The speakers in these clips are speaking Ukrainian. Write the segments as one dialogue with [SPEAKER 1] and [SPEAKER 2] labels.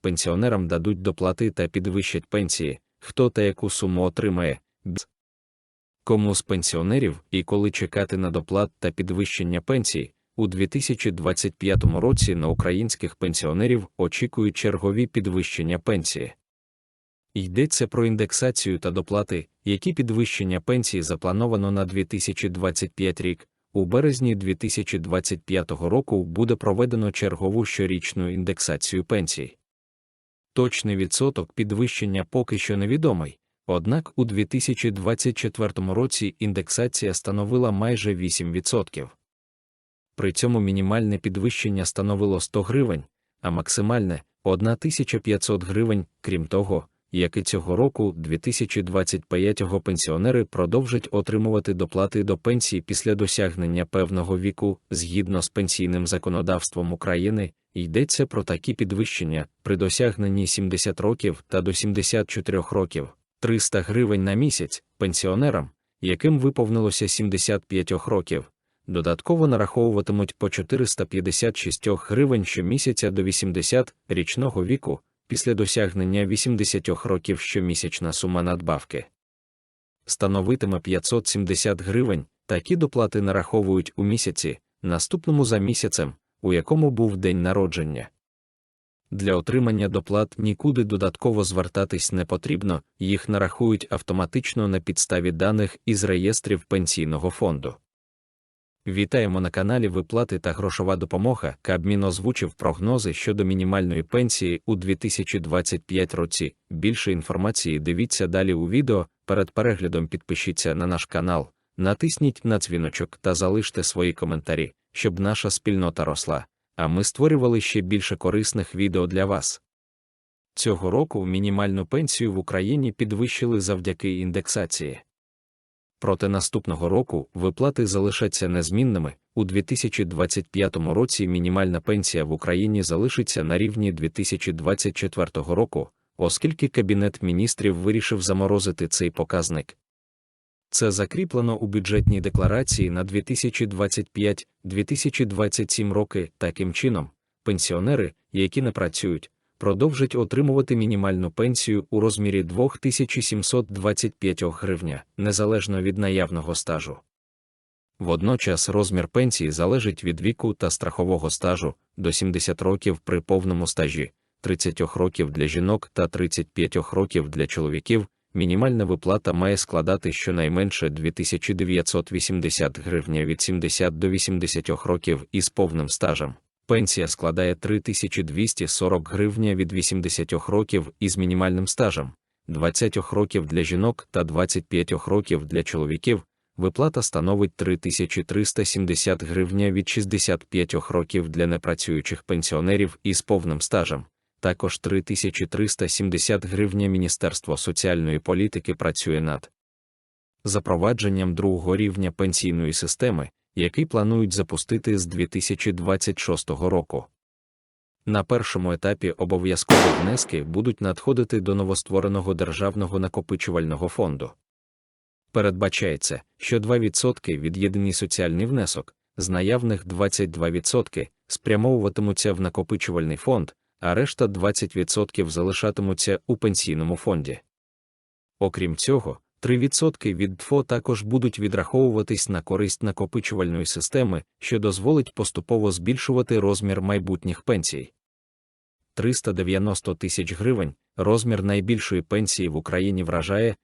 [SPEAKER 1] Пенсіонерам дадуть доплати та підвищать пенсії, хто та яку суму отримає. Кому з пенсіонерів і коли чекати на доплат та підвищення пенсій, у 2025 році на українських пенсіонерів очікують чергові підвищення пенсії. Йдеться про індексацію та доплати, які підвищення пенсії заплановано на 2025 рік. У березні 2025 року буде проведено чергову щорічну індексацію пенсій. Точний відсоток підвищення поки що невідомий, однак у 2024 році індексація становила майже 8%. При цьому мінімальне підвищення становило 100 гривень, а максимальне 1500 гривень, крім того, як і цього року, 2025-го пенсіонери продовжать отримувати доплати до пенсії після досягнення певного віку, згідно з пенсійним законодавством України, йдеться про такі підвищення при досягненні 70 років та до 74 років, 300 гривень на місяць пенсіонерам, яким виповнилося 75 років. Додатково нараховуватимуть по 456 гривень щомісяця до 80 річного віку, після досягнення 80 років щомісячна сума надбавки. Становитиме 570 гривень, такі доплати нараховують у місяці, наступному за місяцем, у якому був день народження. Для отримання доплат нікуди додатково звертатись не потрібно, їх нарахують автоматично на підставі даних із реєстрів пенсійного фонду. Вітаємо на каналі Виплати та грошова допомога. Кабмін озвучив прогнози щодо мінімальної пенсії у 2025 році. Більше інформації дивіться далі у відео. Перед переглядом підпишіться на наш канал, натисніть на дзвіночок та залиште свої коментарі, щоб наша спільнота росла, а ми створювали ще більше корисних відео для вас. Цього року мінімальну пенсію в Україні підвищили завдяки індексації. Проте наступного року виплати залишаться незмінними. У 2025 році мінімальна пенсія в Україні залишиться на рівні 2024 року, оскільки Кабінет міністрів вирішив заморозити цей показник. Це закріплено у бюджетній декларації на 2025-2027 роки. Таким чином, пенсіонери, які не працюють, продовжать отримувати мінімальну пенсію у розмірі 2725 гривня, незалежно від наявного стажу. Водночас розмір пенсії залежить від віку та страхового стажу до 70 років при повному стажі, 30 років для жінок та 35 років для чоловіків. Мінімальна виплата має складати щонайменше 2980 гривня від 70 до 80 років із повним стажем. Пенсія складає 3240 гривня від 80 років із мінімальним стажем, 20 років для жінок та 25 років для чоловіків. Виплата становить 3370 гривня від 65 років для непрацюючих пенсіонерів із повним стажем. Також 3370 гривня Міністерство соціальної політики працює над запровадженням другого рівня пенсійної системи, який планують запустити з 2026 року. На першому етапі обов'язкові внески будуть надходити до новоствореного державного накопичувального фонду. Передбачається, що 2% від єдиний соціальний внесок, з наявних 22% спрямовуватимуться в накопичувальний фонд, а решта 20% залишатимуться у пенсійному фонді. Окрім цього, 3% від ДФО також будуть відраховуватись на користь накопичувальної системи, що дозволить поступово збільшувати розмір майбутніх пенсій. 390 тисяч гривень розмір найбільшої пенсії в Україні вражає.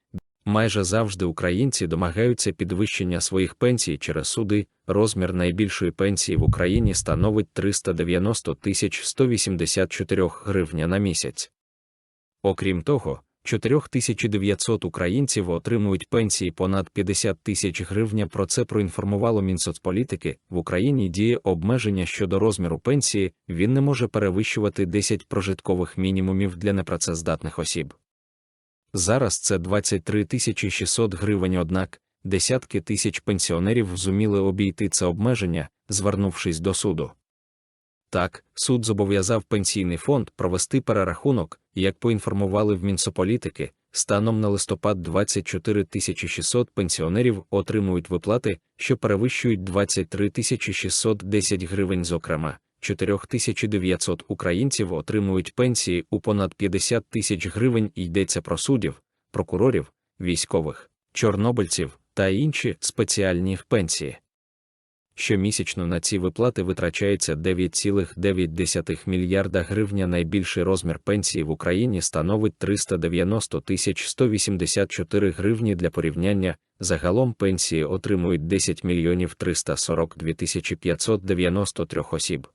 [SPEAKER 1] Майже завжди українці домагаються підвищення своїх пенсій через суди. Розмір найбільшої пенсії в Україні становить 390 тисяч 184 гривня на місяць. Окрім того, 4900 українців отримують пенсії понад 50 тисяч гривня. Про це проінформувало Мінсоцполітики. В Україні діє обмеження щодо розміру пенсії, він не може перевищувати 10 прожиткових мінімумів для непрацездатних осіб. Зараз це 23 600 гривень, однак десятки тисяч пенсіонерів зуміли обійти це обмеження, звернувшись до суду. Так, суд зобов'язав пенсійний фонд провести перерахунок, як поінформували в Мінсополітики, станом на листопад 24 600 пенсіонерів отримують виплати, що перевищують 23 610 гривень. Зокрема, 4900 українців отримують пенсії у понад 50 тисяч гривень і йдеться про суддів, прокурорів, військових, чорнобильців та інші спеціальні пенсії. Щомісячно на ці виплати витрачається 9,9 мільярда гривня. Найбільший розмір пенсії в Україні становить 390 тисяч 184 гривні для порівняння. Загалом пенсії отримують 10 мільйонів 342 тисячі 593 осіб.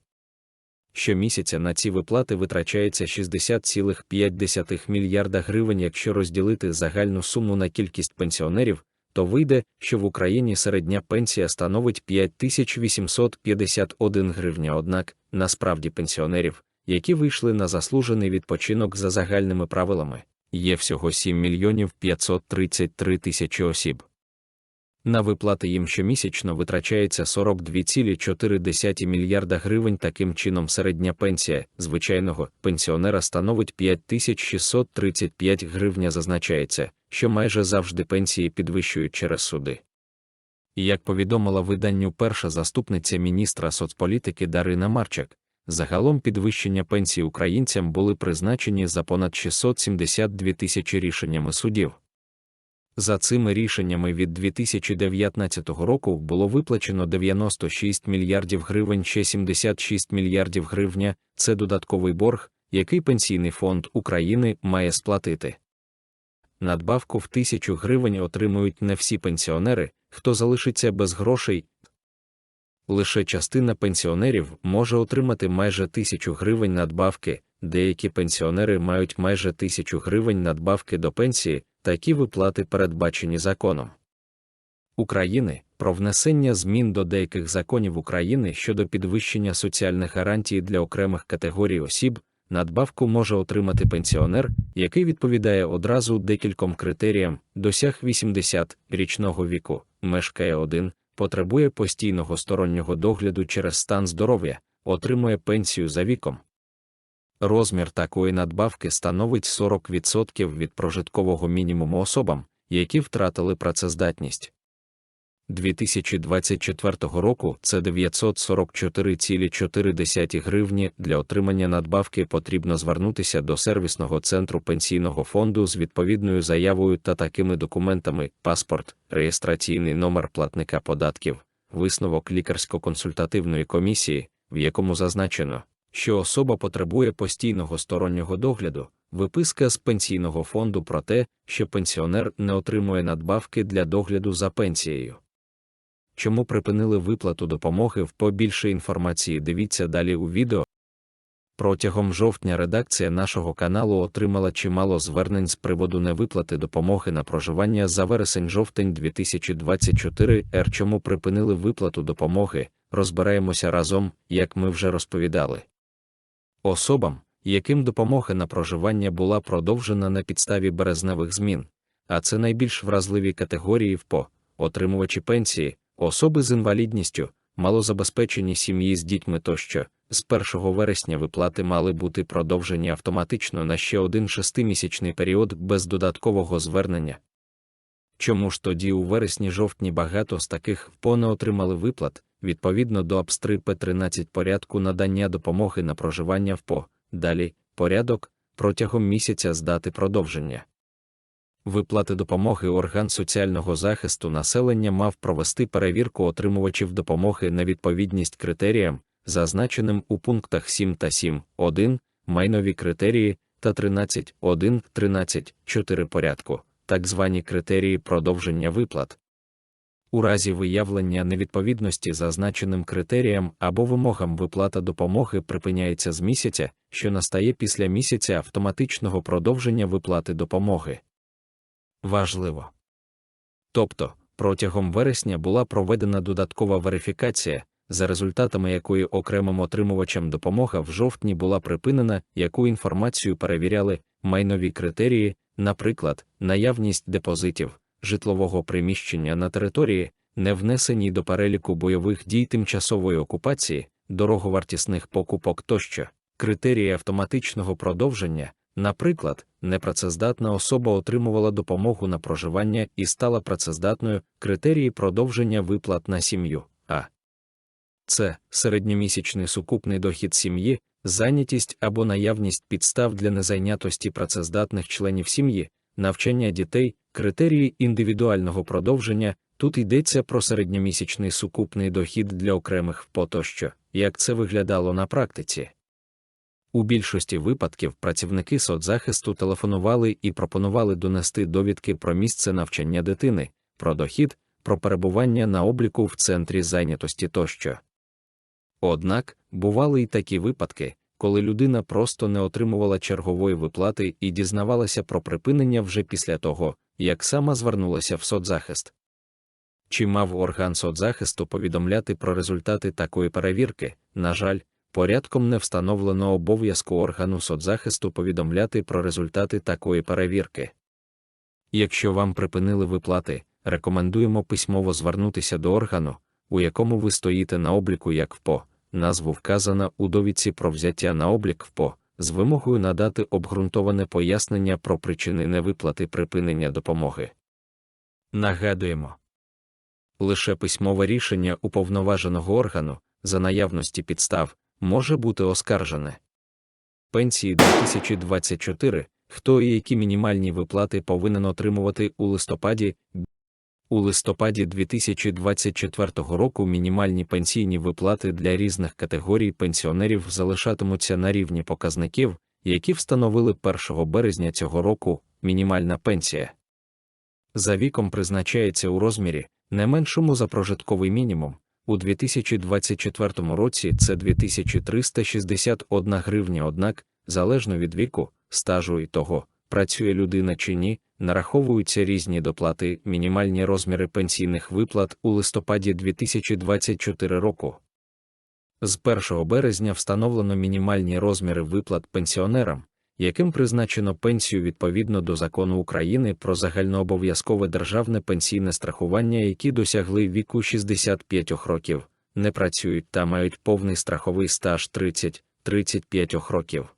[SPEAKER 1] Щомісяця на ці виплати витрачається 60,5 мільярда гривень. Якщо розділити загальну суму на кількість пенсіонерів, то вийде, що в Україні середня пенсія становить 5851 гривня. Однак, насправді пенсіонерів, які вийшли на заслужений відпочинок за загальними правилами, є всього 7 мільйонів 533 тисячі осіб. На виплати їм щомісячно витрачається 42,4 мільярда гривень. Таким чином, середня пенсія звичайного пенсіонера становить 5635 гривня. Зазначається, що майже завжди пенсії підвищують через суди. Як повідомила виданню перша заступниця міністра соцполітики Дарина Марчак, загалом підвищення пенсій українцям були призначені за понад 672 тисячі рішеннями судів. За цими рішеннями від 2019 року було виплачено 96 мільярдів гривень, ще 76 мільярдів гривня це додатковий борг, який Пенсійний фонд України має сплатити. Надбавку в тисячу гривень отримують не всі пенсіонери, хто залишиться без грошей. Лише частина пенсіонерів може отримати майже тисячу гривень надбавки, деякі пенсіонери мають майже тисячу гривень надбавки до пенсії, такі виплати передбачені законом України про внесення змін до деяких законів України щодо підвищення соціальних гарантій для окремих категорій осіб. Надбавку може отримати пенсіонер, який відповідає одразу декільком критеріям, досяг 80 річного віку, мешкає один, потребує постійного стороннього догляду через стан здоров'я, отримує пенсію за віком. Розмір такої надбавки становить 40% від прожиткового мінімуму особам, які втратили працездатність. 2024 року це 944,4 гривні для отримання надбавки потрібно звернутися до сервісного центру пенсійного фонду з відповідною заявою та такими документами: паспорт, реєстраційний номер платника податків, висновок лікарсько-консультативної комісії, в якому зазначено, що особа потребує постійного стороннього догляду, виписка з пенсійного фонду про те, що пенсіонер не отримує надбавки для догляду за пенсією. Чому припинили виплату допомоги в побільше інформації? Дивіться далі у відео. Протягом жовтня редакція нашого каналу отримала чимало звернень з приводу невиплати допомоги на проживання за вересень-жовтень 2024 Р. Чому припинили виплату допомоги? Розбираємося разом, як ми вже розповідали. Особам, яким допомога на проживання була продовжена на підставі березневих змін, а це найбільш вразливі категорії в ПО, отримувачі пенсії, особи з інвалідністю, малозабезпечені сім'ї з дітьми тощо, з 1 вересня виплати мали бути продовжені автоматично на ще один шестимісячний період без додаткового звернення. Чому ж тоді у вересні-жовтні багато з таких ПО не отримали виплат, відповідно до Абстри П13 порядку надання допомоги на проживання в ПО, далі порядок протягом місяця з дати продовження. Виплати допомоги орган соціального захисту населення мав провести перевірку отримувачів допомоги на відповідність критеріям, зазначеним у пунктах 7 та 7.1, майнові критерії та 13.1, 13.4 порядку, так звані критерії продовження виплат. У разі виявлення невідповідності зазначеним критеріям або вимогам виплата допомоги припиняється з місяця, що настає після місяця автоматичного продовження виплати допомоги. Важливо. Тобто, протягом вересня була проведена додаткова верифікація, за результатами якої окремим отримувачам допомога в жовтні була припинена, яку інформацію перевіряли майнові критерії, наприклад, наявність депозитів, житлового приміщення на території, не внесені до переліку бойових дій тимчасової окупації, дороговартісних покупок тощо, критерії автоматичного продовження. Наприклад, непрацездатна особа отримувала допомогу на проживання і стала працездатною критерії продовження виплат на сім'ю, а це середньомісячний сукупний дохід сім'ї, зайнятість або наявність підстав для незайнятості працездатних членів сім'ї, навчання дітей, критерії індивідуального продовження. Тут йдеться про середньомісячний сукупний дохід для окремих ВПО тощо, як це виглядало на практиці. У більшості випадків працівники соцзахисту телефонували і пропонували донести довідки про місце навчання дитини, про дохід, про перебування на обліку в центрі зайнятості тощо. Однак бували й такі випадки, коли людина просто не отримувала чергової виплати і дізнавалася про припинення вже після того, як сама звернулася в соцзахист. Чи мав орган соцзахисту повідомляти про результати такої перевірки? На жаль, порядком не встановлено обов'язку органу соцзахисту повідомляти про результати такої перевірки. Якщо вам припинили виплати, рекомендуємо письмово звернутися до органу, у якому ви стоїте на обліку як ВПО, назву вказана у довідці про взяття на облік ВПО, з вимогою надати обґрунтоване пояснення про причини невиплати припинення допомоги. Нагадуємо лише письмове рішення уповноваженого органу за наявності підстав може бути оскаржене. Пенсії 2024 хто і які мінімальні виплати повинен отримувати у листопаді. У листопаді 2024 року мінімальні пенсійні виплати для різних категорій пенсіонерів залишатимуться на рівні показників, які встановили 1 березня цього року мінімальна пенсія. За віком призначається у розмірі, не меншому за прожитковий мінімум. У 2024 році це 2361 гривня, однак, залежно від віку, стажу і того, працює людина чи ні, нараховуються різні доплати, мінімальні розміри пенсійних виплат у листопаді 2024 року. З 1 березня встановлено мінімальні розміри виплат пенсіонерам, яким призначено пенсію відповідно до закону України про загальнообов'язкове державне пенсійне страхування, які досягли віку 65 років, не працюють та мають повний страховий стаж 30-35 років.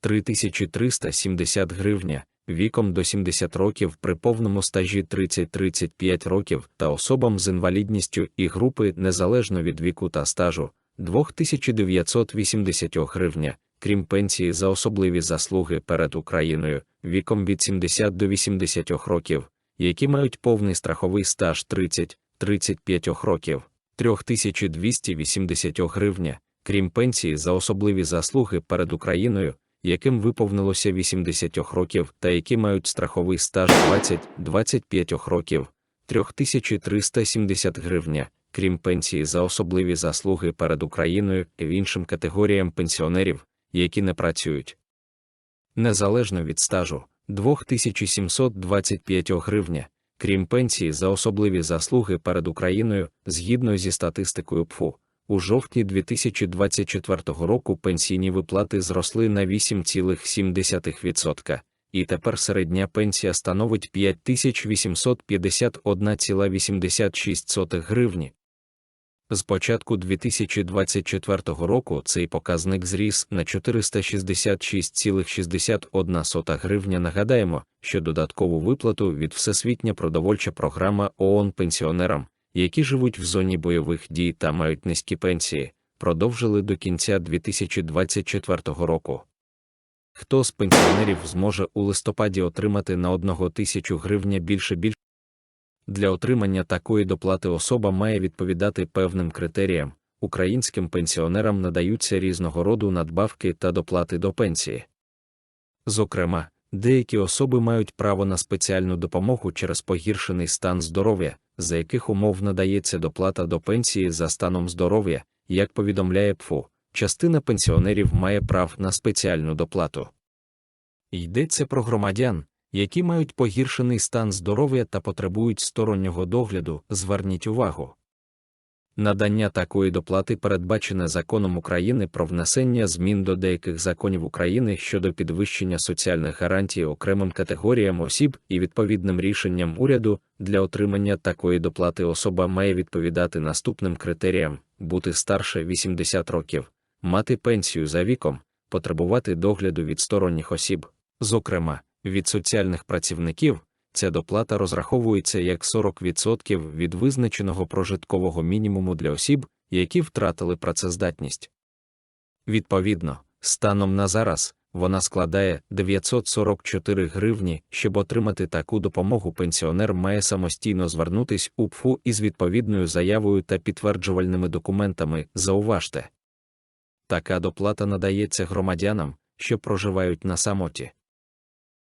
[SPEAKER 1] 3370 гривня, віком до 70 років при повному стажі 30-35 років та особам з інвалідністю і групи незалежно від віку та стажу 2980 гривня, крім пенсії за особливі заслуги перед Україною віком від 70 до 80 років, які мають повний страховий стаж 30-35 років, 3280 гривня, крім пенсії за особливі заслуги перед Україною яким виповнилося 80 років та які мають страховий стаж 20-25 років, 3370 гривня, крім пенсії за особливі заслуги перед Україною і іншим категоріям пенсіонерів, які не працюють. Незалежно від стажу 2725 гривня, крім пенсії за особливі заслуги перед Україною згідно зі статистикою ПФУ. У жовтні 2024 року пенсійні виплати зросли на 8,7%, і тепер середня пенсія становить 5851,86 гривні. З початку 2024 року цей показник зріс на 466,61 гривня. Нагадаємо, що додаткову виплату від Всесвітня продовольча програма ООН пенсіонерам які живуть в зоні бойових дій та мають низькі пенсії, продовжили до кінця 2024 року. Хто з пенсіонерів зможе у листопаді отримати на 1 тисячу гривня більше більше? Для отримання такої доплати особа має відповідати певним критеріям. Українським пенсіонерам надаються різного роду надбавки та доплати до пенсії. Зокрема, деякі особи мають право на спеціальну допомогу через погіршений стан здоров'я, за яких умов надається доплата до пенсії за станом здоров'я, як повідомляє ПФУ, частина пенсіонерів має прав на спеціальну доплату. Йдеться про громадян, які мають погіршений стан здоров'я та потребують стороннього догляду, зверніть увагу. Надання такої доплати передбачене законом України про внесення змін до деяких законів України щодо підвищення соціальних гарантій окремим категоріям осіб і відповідним рішенням уряду для отримання такої доплати особа має відповідати наступним критеріям: бути старше 80 років, мати пенсію за віком, потребувати догляду від сторонніх осіб, зокрема від соціальних працівників. Ця доплата розраховується як 40% від визначеного прожиткового мінімуму для осіб, які втратили працездатність. Відповідно, станом на зараз вона складає 944 гривні. Щоб отримати таку допомогу, пенсіонер має самостійно звернутись у ПФУ із відповідною заявою та підтверджувальними документами. Зауважте. Така доплата надається громадянам, що проживають на самоті.